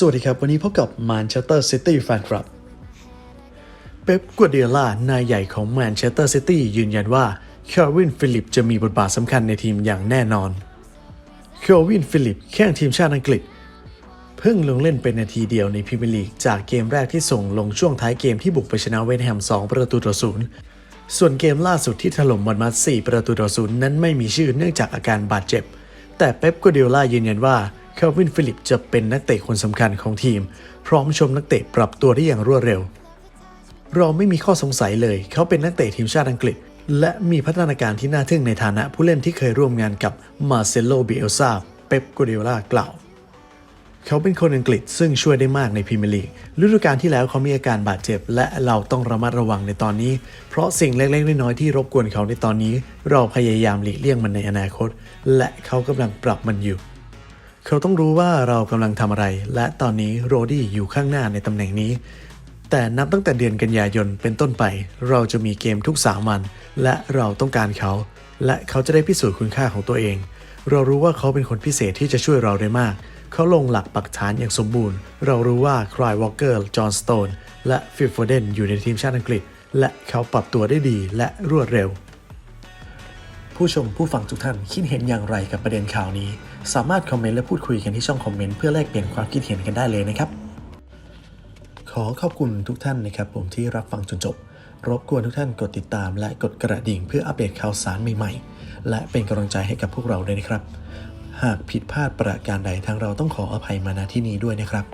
สวัสดีครับ วันนี้พบกับแมนเชสเตอร์ซิตี้แฟนคลับ เป๊ปกัวเดียล่านายใหญ่ของแมนเชสเตอร์ซิตี้ยืนยันว่าเคลวินฟิลิปจะมีบทบาทสำคัญในทีมอย่างแน่นอนเคลวินฟิลิปแข้งทีมชาติอังกฤษ เพิ่งลงเล่นเป็นนาทีเดียวในพรีเมียร์ลีก จากเกมแรกที่ส่งลงช่วงท้ายเกมที่บุกไปชนะเวสต์แฮม 2 ประตูต่อศูนย์ส่วนเกมล่าสุดที่ถล่มบอลมัด4ประตูต่อศูนย์นั้นไม่มีชื่อเนื่องจากอาการบาดเจ็บ แต่เป๊ปกัวเดียล่ายืนยันว่า เคลวินฟิลิปจะเป็นนักเตะคนสำคัญของทีม พร้อมชมนักเตะปรับตัวได้อย่างรวดเร็ว เราไม่มีข้อสงสัยเลย เขาเป็นนักเตะทีมชาติอังกฤษ และมีพัฒนาการที่น่าทึ่งในฐานะผู้เล่นที่เคยร่วมงานกับมาเซโลบิเอลซาเป๊ปกัวเดล่ากล่าว เขาเป็นคนอังกฤษซึ่งช่วยได้มากในพรีเมียร์ลีกฤดูกาลที่แล้วเขามีอาการบาดเจ็บ และเราต้องระมัดระวังในตอนนี้ เพราะสิ่งเล็กๆน้อยๆที่รบกวนเขาในตอนนี้ เราพยายามหลีกเลี่ยงมันในอนาคต และเขากำลังปรับมันอยู่ เขาต้องรู้ว่าเรากำลังทำอะไร และตอนนี้โรดี้อยู่ข้างหน้าในตำแหน่งนี้ แต่นับตั้งแต่เดือนกันยายนเป็นต้นไป เราจะมีเกมทุกสามวัน และเราต้องการเขา และเขาจะได้พิสูจน์คุณค่าของตัวเอง เรารู้ว่าเขาเป็นคนพิเศษที่จะช่วยเราได้มาก เขาลงหลักปักฐานอย่างสมบูรณ์ เรารู้ว่าคลายวอลเกอร์จอห์นสโตนและฟิลโฟเดนอยู่ในทีมชาติอังกฤษ และเขาปรับตัวได้ดีและรวดเร็ว ผู้ชมผู้ฟังทุกท่านคิดเห็นอย่างไรกับประเด็นข่าวนี้ สามารถคอมเมนต์และพูดคุยกันที่ช่องคอมเมนต์เพื่อแลกเปลี่ยนความคิดเห็นกันได้เลยนะครับ ขอขอบคุณทุกท่านนะครับผมที่รับฟังจนจบ รบกวนทุกท่านกดติดตาม และกดกระดิ่งเพื่ออัปเดตข่าวสารใหม่ๆ และเป็นกำลังใจให้กับพวกเราด้วยนะครับ หากผิดพลาดประการใดทางเราต้องขออภัยมาณที่นี้ด้วยนะครับ